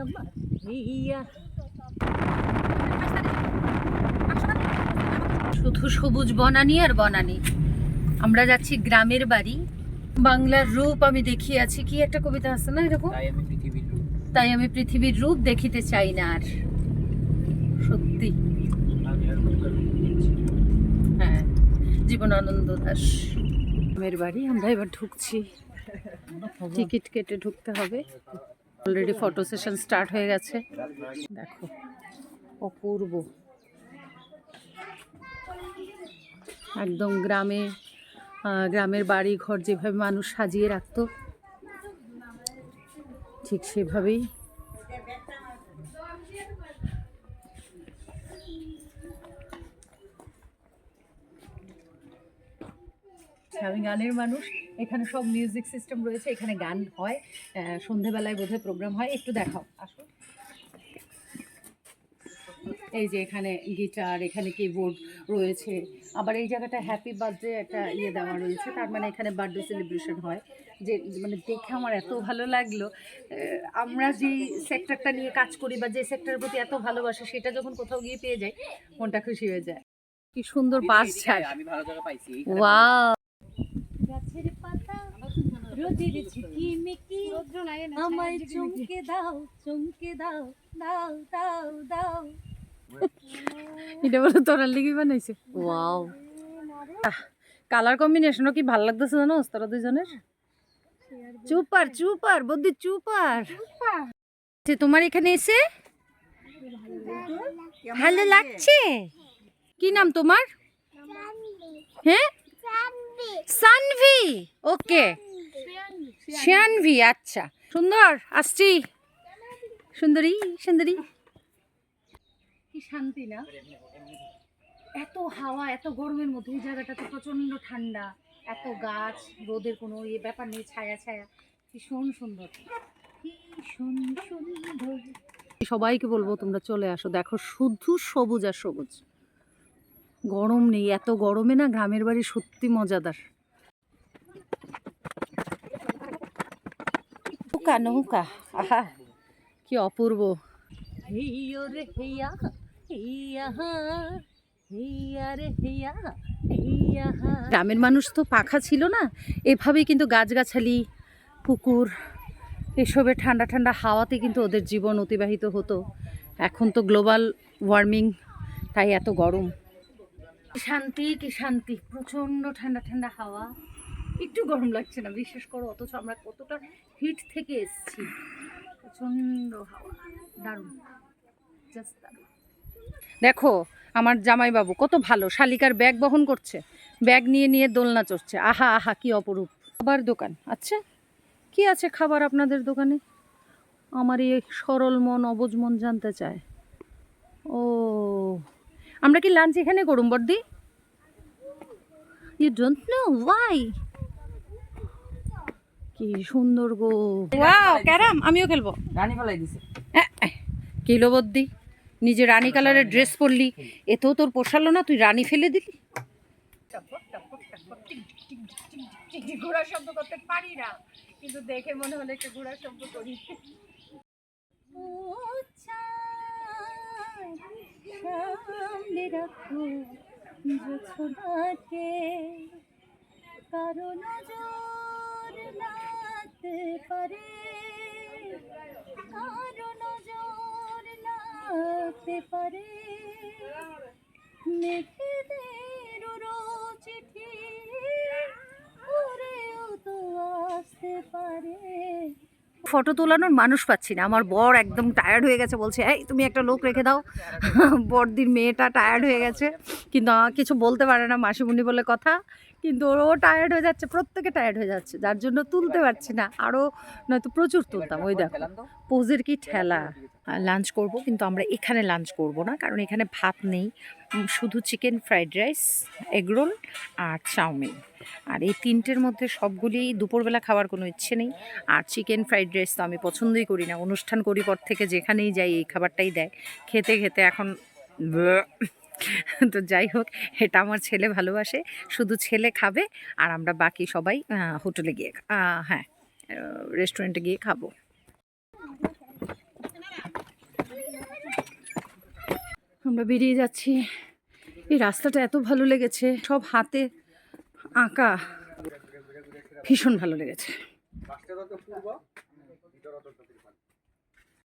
আমার শুধু সবুজ বনানি আর বনানি। আমরা যাচ্ছি গ্রামের বাড়ি। বাংলার রূপ আমি দেখিয়ে আছি কি একটা কবিতা আছে না এরকম? তাই আমি পৃথিবীর লোক তাই আমি পৃথিবীর রূপ দেখিতে চাই না আর। সত্যি। হ্যাঁ জীবনানন্দ দাস। গ্রামের বাড়ি আমরা এবার ঢুকছি। টিকিট কেটে ঢুকতে হবে। অলরেডি ফটো সেশন স্টার্ট হয়ে গেছে। দেখো, অপূর্ব। একদম গ্রামে গ্রামের বাড়ি ঘর যেভাবে মানুষ সাজিয়ে রাখতো, ঠিক সেভাবেই আমি গানের মানুষ। এখানে সব মিউজিক সিস্টেম রয়েছে এখানে গান হয় সন্ধেবেলায় বোধহয় প্রোগ্রাম হয়। একটু দেখাও আসো। এই যে এখানে গিটার এখানে কিবোর্ড রয়েছে। আবার এই জায়গাটা হ্যাপি বার্থডে একটা ইয়ে দেওয়া রয়েছে। তার মানে এখানে বার্থডে সেলিব্রেশন হয়। যে মানে দেখে আমার এত ভালো লাগল। আমরা যেই সেক্টরটা নিয়ে কাজ করি বা যে সেক্টরের প্রতি এত ভালোবাসা সেটা যখন কোথাও গিয়ে পেয়ে যাই মনটা খুশি হয়ে যায়। কি সুন্দর বাস ছাড়। আমি রোদের ঝিকিমিকি আমায় চমকে দাও চমকে দাও দাও দাও দাও। এটা বলে তোরার লিগি বানাইছে। ওয়াও কালার কম্বিনেশনও কি ভালো লাগতেছে জানো তোরা দুজনের চুপার চুপার বদ্দি চুপার। যে তোমার এখানে এসে? ভালো লাগছে? কি নাম তোমার? হ্যাঁ? সানভি। ওকে। শ্যানভি আচ্ছা। সুন্দর, আসছি। সুন্দরী সুন্দরী। কি শান্তি না? এত হাওয়া, এত গরমের মধ্যে এই জায়গাটা তো প্রচণ্ড ঠান্ডা। এত গাছ, রোদের কোনো ইয়ে ব্যাপার নেই, ছায়া ছায়া। ভীষণ সুন্দর। সুন্দর। সবাইকে বলব, তোমরা চলে আসো। দেখো শুধু সবুজ আর সবুজ। গরম নেই, এত গরমে না গ্রামের বাড়ি সত্যি মজাদার। নৌকা নৌকা আহা কি অপূর্ব। হেইয়ো রে হেইয়া গ্রামের মানুষ তো পাখা ছিল না এভাবেই কিন্তু গাছগাছালি পুকুর এসবে ঠান্ডা ঠান্ডা হাওয়াতে কিন্তু ওদের জীবন অতিবাহিত হতো। এখন তো গ্লোবাল ওয়ার্মিং তাই এত গরম। শান্তি কি শান্তি প্রচণ্ড ঠান্ডা ঠান্ডা হাওয়া। একটু গরম লাগছে না বিশেষ করে, অথচ আমরা কতটা হিট থেকে এসেছি। প্রচণ্ড হাওয়া, দারুণ জাস্ট দারুণ। দেখো, আমার জামাইবাবু কত ভালো, শালিকার ব্যাগ বহন করছে, ব্যাগ নিয়ে নিয়ে দোলনা চড়ছে, আহা আহা, কি অপরূপ। খাবার দোকান আচ্ছা কি আছে খাবার আপনাদের দোকানে? আমার এই সরল মন, অবুজ মন জানতে চায়। ও, আমরা কি লাঞ্চ এখানে করুম, বর্দি? ইউ ডোন্ট নো ওয়াই কি সুন্দর গো। ওয়াও ক্যারাম আমিও খেলব। রানী ফেলাই দিছে। কিলো বদ্দি নিজে রানী কালারের ড্রেস পরলি এতেও তোর পোষালো না তুই রানী ফেলে দিলি? ঘোড়া শব্দ করতে পারি না কিন্তু দেখে মনে হলো একটা ঘোড়া শব্দ করি। সামনে রাখো জোছনাকে ফটো তোলানোর মানুষ পাচ্ছি না। আমার বর একদম টায়ার্ড হয়ে গেছে, বলছে, এই, তুমি একটা লোক রেখে দাও। বড়দির মেয়েটা টায়ার্ড হয়ে গেছে। কিন্তু কিছু বলতে পারে না মাসিমুনি বলে কথা। কিন্তু ও টায়ার্ড হয়ে যাচ্ছে, প্রত্যেকে টায়ার্ড হয়ে যাচ্ছে, যার জন্য তুলতে পারছি না। আরও নয়তো প্রচুর তুলতাম, ওই দেখো। পোজের কি ঠেলা? লাঞ্চ করব, কিন্তু আমরা এখানে লাঞ্চ করব না, কারণ এখানে ভাত নেই। শুধু chicken fried rice egg roll আর চাউমিন। আর এই তিনটের মধ্যে সবগুলি দুপুরবেলা খাওয়ার কোনো ইচ্ছে নেই। আর চিকেন ফ্রাইড রাইস তো আমি পছন্দই করি না। অনুষ্ঠান করি পর থেকে যেখানেই যাই, এই খাবারটাই দেয়। খেতে খেতে এখন। তো যাই হোক, এটা আমার ছেলে ভালোবাসে। শুধু ছেলে খাবে আর আমরা বাকি সবাই হোটেলে গিয়ে হ্যাঁ রেস্টুরেন্টে গিয়ে খাব। আমরা বেরিয়ে যাচ্ছি। এই রাস্তাটা এত ভালো লেগেছে, সব হাতে আঁকা। ভীষণ ভালো লেগেছে।